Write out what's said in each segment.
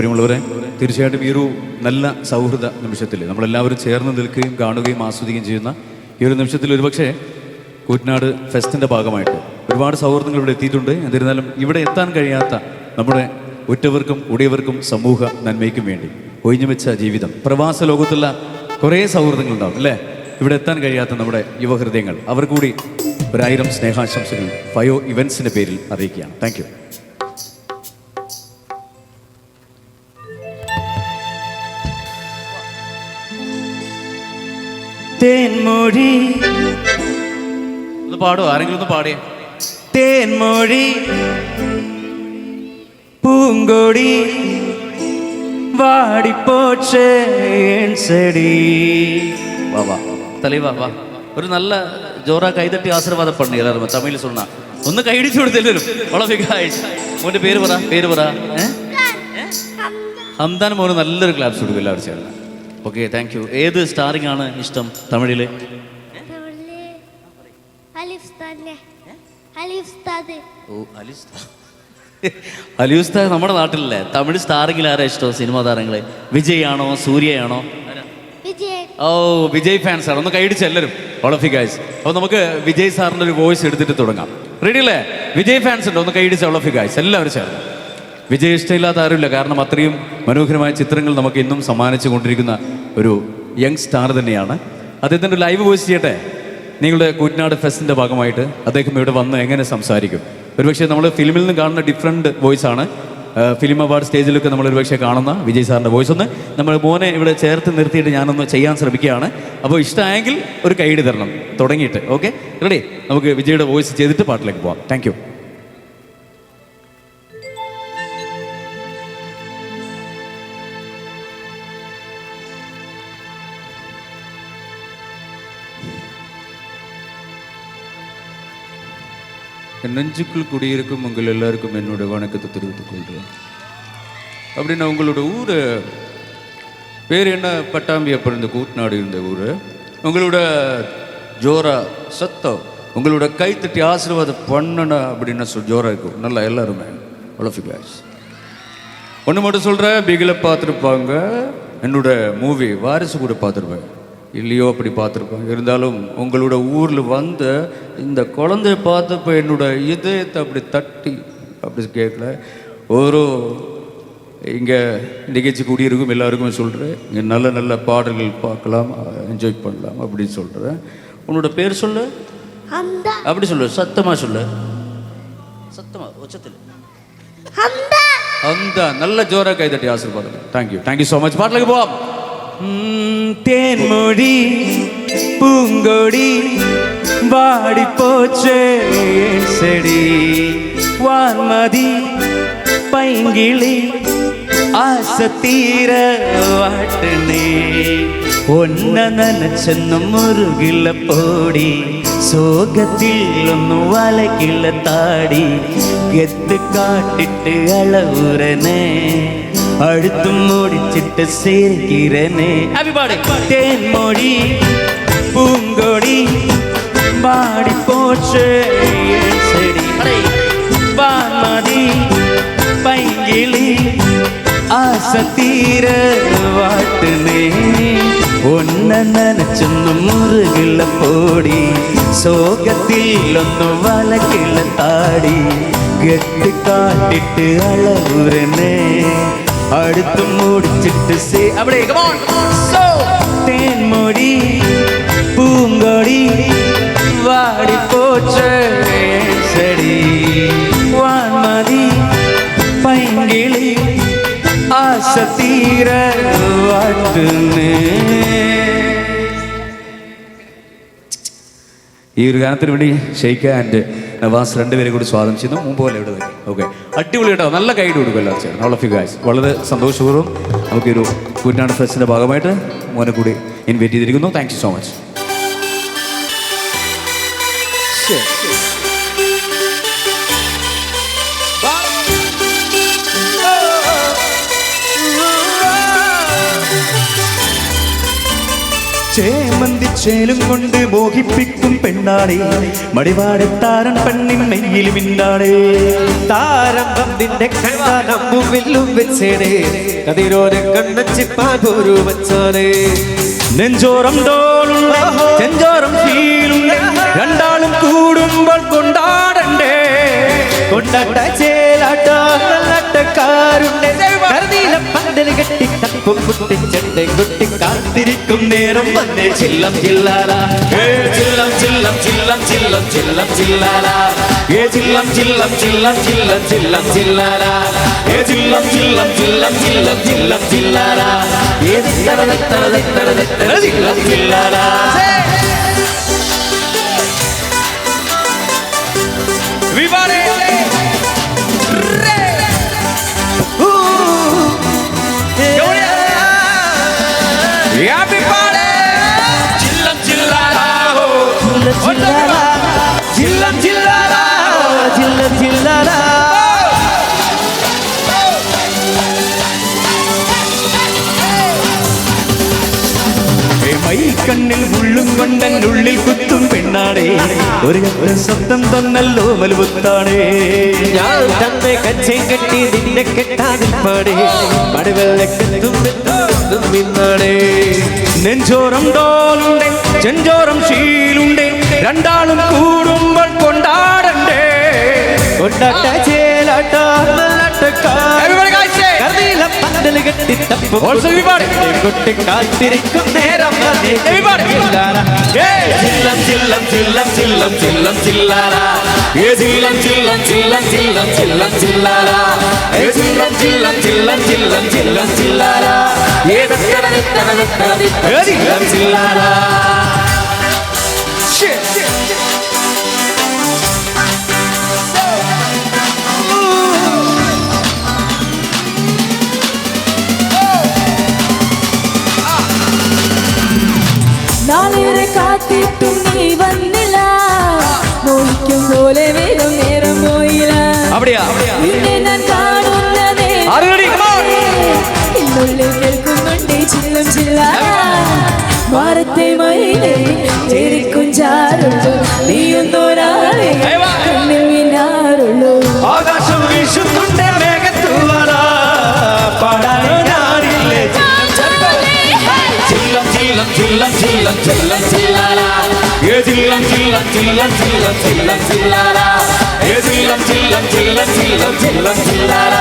പ്രിയമുള്ളവരെ തീർച്ചയായിട്ടും ഈ ഒരു നല്ല സൗഹൃദ നിമിഷത്തിൽ നമ്മളെല്ലാവരും ചേർന്ന് നിൽക്കുകയും കാണുകയും ആസ്വദിക്കുകയും ചെയ്യുന്ന ഈ ഒരു നിമിഷത്തിൽ ഒരുപക്ഷെ കൂറ്റനാട് ഫെസ്റ്റിന്റെ ഭാഗമായിട്ട് ഒരുപാട് സൗഹൃദങ്ങൾ ഇവിടെ എത്തിയിട്ടുണ്ട്. എന്നിരുന്നാലും ഇവിടെ എത്താൻ കഴിയാത്ത നമ്മുടെ ഉറ്റവർക്കും ഉടിയവർക്കും സമൂഹ നന്മയ്ക്കും വേണ്ടി ഒഴിഞ്ഞു വെച്ച ജീവിതം. പ്രവാസ ലോകത്തുള്ള കുറേ സൗഹൃദങ്ങളുണ്ടാവും അല്ലേ? ഇവിടെ എത്താൻ കഴിയാത്ത നമ്മുടെ യുവഹൃദയങ്ങൾ. അവർ കൂടി ഒരായിരം സ്നേഹാശംസകൾ ഫയോ ഇവൻസിന്റെ പേരിൽ അറിയിക്കുകയാണ്. താങ്ക് തേൻമൊഴി ഒന്ന് പാടുമോ ആരെങ്കിലും ഒന്ന് പാടിയ. തേൻമൊഴി പൂങ്കൊടി വാടിപ്പോടി വാവാ തലി വാവാ ഒരു നല്ല ജോറാ കൈതട്ടി ആശീർവാദം പണി എല്ലാവരും. തമിഴിൽ സുണ്ണ. ഒന്ന് കൈടിച്ചു കൊടുത്തില്ലല്ലോ വളരെ മോന്റെ പേര് പറ പേര് പറ. ഹംദാൻ. മോന് നല്ലൊരു ക്ലാസ് കൊടുക്കും എല്ലാവരും ചേർന്ന്. ഓക്കെ താങ്ക് യു ഏത് സ്റ്റാറിംഗ് ആണ് ഇഷ്ടം തമിഴിൽ? അലിഫ് ഉസ്താദ്. നമ്മുടെ നാട്ടിലല്ലേ? തമിഴ് സ്റ്റാറിംഗിൽ ആരാ ഇഷ്ടം സിനിമാ താരങ്ങളെ? വിജയ് ആണോ സൂര്യയാണോ ഓ വിജയ് ഫാൻസ് ആണ്. ഒന്ന് കൈയടിച്ച് എല്ലാവരും ഓഫ് ഗൈസ് അപ്പോൾ നമുക്ക് വിജയ് സാറിന്റെ ഒരു വോയിസ് എടുത്തിട്ട് തുടങ്ങാം. റെഡി അല്ലേ? വിജയ് ഫാൻസ് ഉണ്ടോ? ഒന്ന് കൈയടിച്ച് ഓഫ് ഗൈസ് എല്ലാവരും ചേർന്ന്. വിജയ് ഇഷ്ടമില്ലാത്ത ആരുമില്ല. കാരണം അത്രയും മനോഹരമായ ചിത്രങ്ങൾ നമുക്ക് ഇന്നും സമ്മാനിച്ചു കൊണ്ടിരിക്കുന്ന ഒരു യങ് സ്റ്റാർ തന്നെയാണ്. അദ്ദേഹത്തിന്റെ ലൈവ് വോയിസ് ചെയ്യട്ടെ? നിങ്ങളുടെ കൂറ്റനാട് ഫെസ്റ്റിന്റെ ഭാഗമായിട്ട് അദ്ദേഹം ഇവിടെ വന്ന് എങ്ങനെ സംസാരിക്കും? ഒരുപക്ഷെ നമ്മൾ ഫിലിമിൽ നിന്ന് കാണുന്ന ഡിഫറെന്റ് വോയിസ് ആണ്. ഫിലിം അവാർഡ് സ്റ്റേജിലൊക്കെ നമ്മൾ ഒരുപക്ഷെ കാണുന്ന വിജയ് സാറിന്റെ വോയിസ് ഒന്ന് നമ്മൾ മോനെ ഇവിടെ ചേർത്ത് നിർത്തിയിട്ട് ഞാനൊന്ന് ചെയ്യാൻ ശ്രമിക്കുകയാണ്. അപ്പോൾ ഇഷ്ടമായെങ്കിൽ ഒരു കൈയ്യടി തരണം. തുടങ്ങിയിട്ട് ഓക്കെ റെഡി നമുക്ക് വിജയുടെ വോയിസ് ചെയ്തിട്ട് പാട്ടിലേക്ക് പോവാം. താങ്ക് என் நெஞ்சுக்குள் குடியிருக்கும் உங்கள் எல்லாருக்கும் என்னுடைய வணக்கத்தை தெரிவித்துக் கொள்கிறேன். அப்படின்னா உங்களோட ஊர் பேர் என்ன? பட்டாம்பி அப்போ இருந்த கூட்நாடு இருந்த ஊர். உங்களோட ஜோரா சத்தம் உங்களோட கைத்தட்டி ஆசீர்வாதம் பண்ணணும் அப்படின்னு சொல் ஜோரா இருக்கும். நல்லா எல்லாருமே ஒலஃபி ஒன்று மட்டும் சொல்கிறேன் பிகில் பார்த்துருப்பாங்க. என்னோட மூவி வாரிசு கூட பார்த்துருப்பேன். இல்லையோ அப்படி பார்த்துருப்போம் இருந்தாலும் உங்களோட ஊரில் வந்த இந்த குழந்தைய பார்த்தப்போ என்னோட இதயத்தை அப்படி தட்டி அப்படி கேட்கல ஒரு இங்கே நிகழ்ச்சி குடியிருக்கும் எல்லாருக்குமே சொல்கிறேன் இங்கே நல்ல நல்ல பாடல்கள் பார்க்கலாம் என்ஜாய் பண்ணலாம் அப்படின்னு சொல்கிறேன் உன்னோட பேர் சொல்லு. அப்படி சொல்லு சத்தமாக சொல்லு. சத்தமாக உச்சத்தில் அந்த நல்ல ஜோரா கைதட்டி ஆசீர்வாதம். Thank you thank you so much பாட்டிலுக்கு போவோம். തേൻമൊഴി പൂങ്കൊടി വാടിപ്പോച്ചേ എൻ செடி വാൻമതി പൈങ്കിളി ആശത്തീര വാട്ടണേ. ഒന്ന നനച്ചെന്നും മുറുകില്ല പോടി സോകത്തിലൊന്നു വലകില്ല താടി എത്ത് കാട്ടിട്ട് അളവുറനേ அடுத்தும் முடிச்சிட்டு சேர்க்கிறனே. தேன் மொழி பூங்கொடி பாடி போச்சு செடி பான்மதி பைங்கிலி ஆசத்தீர வாட்டுனே ஒன்ன நனச்சொன்னு முருகில போடி சோகத்தில் ஒன்னு வழக்கில தாடி கெட்டு காட்டிட்டு அளவுறனே. അടുത്ത് മുടിച്ചിട്ട് സേ അവിടെ. So, തേൻമൊഴി പൂങ്കൊടി വാടിപ്പോച്ച செடி വാൻമതി പൈങ്കിളി ആശ തീര വാട്ടുന്നേ ഈ ഒരു ഗാനത്തിന് വേണ്ടി ഷെയ്ക്ക് ആൻഡ് നവാസ് രണ്ടുപേരെ കൂടി സ്വാഗതം ചെയ്യുന്നു. മുമ്പ് പോലെ ഇവിടെ നിൽക്കും. ഓക്കെ അടിപൊളി കേട്ടോ. നല്ല ഗൈഡ് കൊടുക്കും എല്ലാവരും ചേർന്ന് ഓൾ ഓഫ് യു ഗായ്സ് വളരെ സന്തോഷപൂർവം നമുക്കൊരു കുറ്റനാട് ഫെസ്റ്റിന്റെ ഭാഗമായിട്ട് മോനെ കൂടി ഇൻവൈറ്റ് ചെയ്തിരിക്കുന്നു. താങ്ക് യു സോ മച്ച് ചേമന്തി ചേലും കൊണ്ട് മോഹിപ്പിക്കും പെണ്ണാടേ മടിവാടത്താരൻ പെണ്ണിൻ മെയ്യിൽ മിന്നാടേ താരമ്പം നിന്റെ കണ്ടാലും നെഞ്ചോരം ഡോളുണ്ട് ചെഞ്ചോരം ഫീലുണ്ട് രണ്ടാളും കൂടുമ്പോൾ കൊണ്ടാടണ്ടേ. കൊണ്ടാട്ട ചേലാട്ടാട്ടക്കാരുണ്ട് കെട്ടി காத்திருக்கும் குட்டி செத்தை குட்டி காத்திருக்கும் நேரம் ചില്ലം சில்லம் சில்லாரா ചില്ലം ചില്ലം சில்லம் சில்லம் ചില്ലം சில்லம் சில்லாரா ചില്ലം ചില്ലം சில்லம் சில்லம் ചില്ലം சில்லம் சில்லாரா ചില്ലം சில்லம் சில்லம் சில்லம் சில்லம் சில்லம் சில்லாரா ஏ தரத ഉള്ളിൽ കുത്തും പെണ്ണാടേ ഒരു ശബ്ദം തന്നല്ലോ മലുപുത്താണേ ഞാൻ തന്നെ കച്ചേ കെട്ടി നിന്നെ കെട്ടാതിൽ പാടേ. പടുവെള്ളക്കെത്തും മിന്നാടേ നെഞ്ചോരം ഡോലുണ്ട് ചെഞ്ചോരം ശീലുണ്ട്. രണ്ടാളും കൂടുമ്പോൾ കൊണ്ടാടണ്ടേ. കൊണ്ടാട്ട ചേലാട്ട Also everybody. കുട്ടി കാത്തിരിക്കും നേരം വന്നേ Everybody. ചില്ലാല. ഏയ് ചില്ലം ചില്ലം ചില്ലം ചില്ലം ചില്ലം ചില്ലാല ഏ ചില്ലം ചില്ലം ചില്ലം ചില്ലം ചില്ലം ചില്ലാല ഏ ചില്ലം ചില്ലം ചില്ലം ചില്ലം ചില്ലം ചില്ലാല ഏ തത്തര തത്തര തത്തര തത്തര ചില്ലം ചില്ലാല കാത്തിട്ടും നീ വന്നില്ല. മോഹിക്കും പോലെ വേഗം നേരം പോയില്ല. നിന്നെ ഞാൻ കാണുന്നതേ. എന്നുള്ളിൽ കേൾക്കുന്നുണ്ട് ചില്ലും ചില്ല. വാരത്തെ മയിലേ ചേരിക്കും ചാരുള്ളൂ നീയൊന്നോ ചില്ലം ചില്ലം ചില്ലം ചില്ലം ചില്ലാല ഏ ചില്ലം ചില്ലം ചില്ലം ചില്ലം ചില്ലം ചില്ലാല ഏ ചില്ലം ചില്ലം ചില്ലം ചില്ലം ചില്ലം ചില്ലാല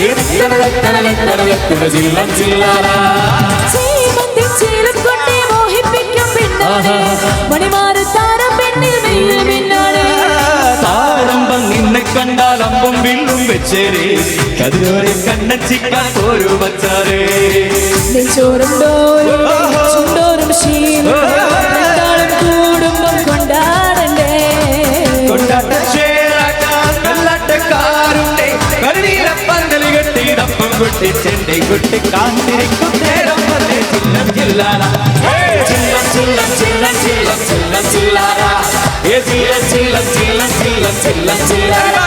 ഏ തടവത്തടവത്തടവത്തട ചില്ലം ചില്ലാല ചീമന്തി ചീലം കൊണ്ടേ മോഹിപ്പിക്കും പെണ്ണാണ് മണിമാറ് താരം പെണ്ണിൽ മെയ്യിൽ മിന്നാണ് താരമ്പം നിന്നെ കണ്ടാൽ അമ്പും വില്ലും വെച്ചേരേ കതിരോരെ കണ്ണച്ചിക്കാൻ ഒരു വച്ചാരേ നെഞ്ചോറും ഡോലും ചുണ്ടോറും ശീലും രണ്ടാളും കൂടുമ്പം കൊണ്ടാടണ്ടേ കൊണ്ടാട്ട ചേരാക്കാൻ കല്ലാട്ടക്കാരുണ്ടേ കരുണീര പന്തല് കെട്ടി ഡപ്പം കൊട്ടി ചെണ്ടൈ കൊട്ടി കാത്തിരിക്കും നേരം വന്നേ ചില്ലം ചില്ലാല ഏയ് ചില്ലം ചില്ലം ചില്ലം ചില്ലം ചില്ലം ചില്ലാല ഏ ചില്ലം ചില്ലം ചില്ലം ചില്ലം ചില്ലം ചില്ലാല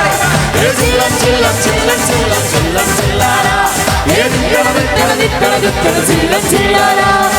ഏ ചില്ലം ചില്ലം ചില്ലം ചില്ലം ചില്ലം ചില്ലാല ഏ ചില്ലം ചില്ലം ചില്ലം ചില്ലം